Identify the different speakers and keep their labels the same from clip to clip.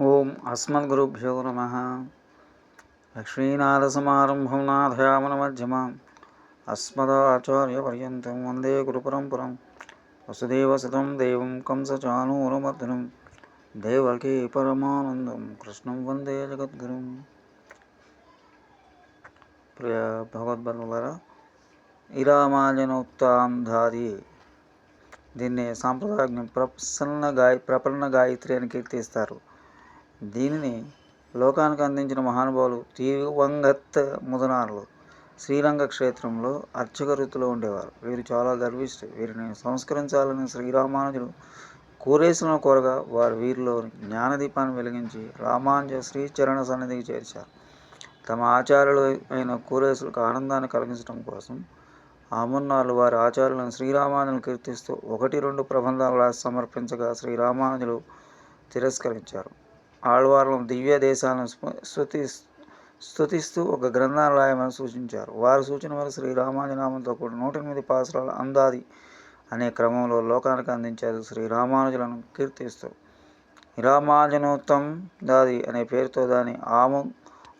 Speaker 1: ఓం అస్మద్గురుభ్యో నమ. లక్ష్మీనాథసమారంభం నాథయామనమధ్యమాం అస్మదాచార్యపర్యంతం వందే గురుపరంపరం. వసుదేవసుతం దేవం కంసచానూరమర్దనం. దేవకీ పరమానందం. కృష్ణం వందే జగద్గురుం. ప్రియ భగవద్బంధువులారా ఇరామాజనోక్తాం ధాది దీన్ని సాంప్రదాయ ప్రసన్న గాయ ప్రపన్న గాయత్రి అని కీర్తిస్తారు. దీనిని లోకానికి అందించిన మహానుభావులు తీవంగత్ ముదనారులు. శ్రీరంగ క్షేత్రంలో అర్చక వృత్తిలో ఉండేవారు. వీరు చాలా గర్విష్ఠు. వీరిని సంస్కరించాలని శ్రీరామానుజుడు కూరేసులను కోరగా వారు వీరిలో జ్ఞానదీపాన్ని వెలిగించి రామానుజ శ్రీచరణ సన్నిధికి చేర్చారు. తమ ఆచార్యులు అయిన కూరేసులకు ఆనందాన్ని కలిగించడం కోసం ఆమున్నాళ్ళు వారి ఆచార్యులను శ్రీరామానుజులు కీర్తిస్తూ ఒకటి రెండు ప్రబంధాలు రాసి సమర్పించగా శ్రీరామానుజులు తిరస్కరించారు. ఆళ్వార్లను దివ్య దేశాలను స్మ- స్తుతి స్తుతిస్తూ ఒక గ్రంథాలయమని సూచించారు. వారు సూచన వల్ల శ్రీరామానుజనామంతో కూడిన నూట ఎనిమిది పాసురాల అందాది అనే క్రమంలో లోకానికి అందించారు శ్రీరామానుజులను కీర్తిస్తూ రామానుజనోత్తం దాది అనే పేరుతో దాని ఆమో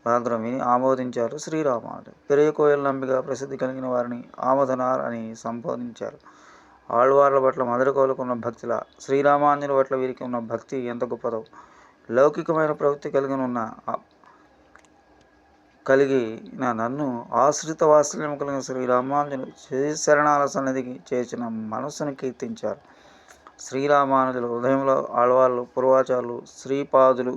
Speaker 1: రాగ్రం విని ఆమోదించారు శ్రీరామానుజు పెరియ కోయల నంబిగా ప్రసిద్ధి కలిగిన వారిని ఆమోదనార్ అని సంబోధించారు. ఆళ్వార్ల పట్ల మధురకోలకు ఉన్న భక్తిలా శ్రీరామాంజుల పట్ల వీరికి ఉన్న భక్తి ఎంత గొప్పదో లౌకికమైన ప్రవృత్తి కలిగి ఉన్న కలిగి కలిగిన నన్ను ఆశ్రిత వాత్సల్యం కలిగిన శ్రీరామానుజులు శరణాల సన్నిధికి చేర్చిన మనస్సును కీర్తించారు. శ్రీరామానుజులు హృదయంలో ఆడవాళ్ళు పూర్వాచారులు శ్రీపాదులు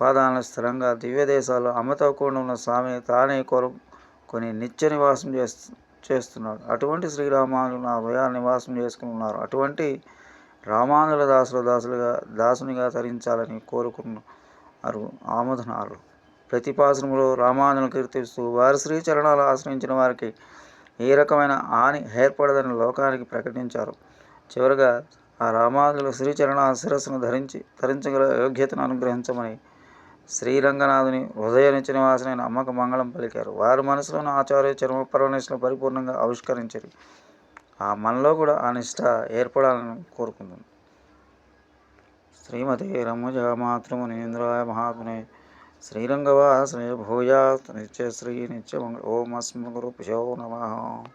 Speaker 1: పాదాలను స్థిరంగా దివ్యదేశాలు అమతవకుండా ఉన్న స్వామిని తానే కోరుకొని నిత్య నివాసం చేస్తు చేస్తున్నాడు. అటువంటి శ్రీరామానుజులు నా హృదయాన్ని నివాసం చేసుకుని ఉన్నారు. అటువంటి రామానుల దాసులు దాసులుగా దాసునిగా తరించాలని కోరుకున్నారు ఆమోదనాలు ప్రతిపాసనములో రామానుజులను కీర్తిస్తూ వారి శ్రీచరణాలు ఆశ్రయించిన వారికి ఏ రకమైన హాని ఏర్పడదని లోకానికి ప్రకటించారు. చివరగా ఆ రామానులు శ్రీచరణ శిరస్సును ధరించి ధరించగల యోగ్యతను అనుగ్రహించమని శ్రీరంగనాథుని హృదయ నిత్య నివాసనైన అమ్మక మంగళం పలికారు. వారి మనసులోని ఆచార్య చర్మ పరమేశ్వరం పరిపూర్ణంగా ఆవిష్కరించారు. ఆ మనలో కూడా ఆ నిష్ట ఏర్పడాలని కోరుకుంటుంది శ్రీమతి రమజ మాతృమునీంద్రాయ మహాత్మనే శ్రీరంగవాసనే భూయాత్. నిత్య శ్రీ నిత్య ఓం అస్మ గురు నమ.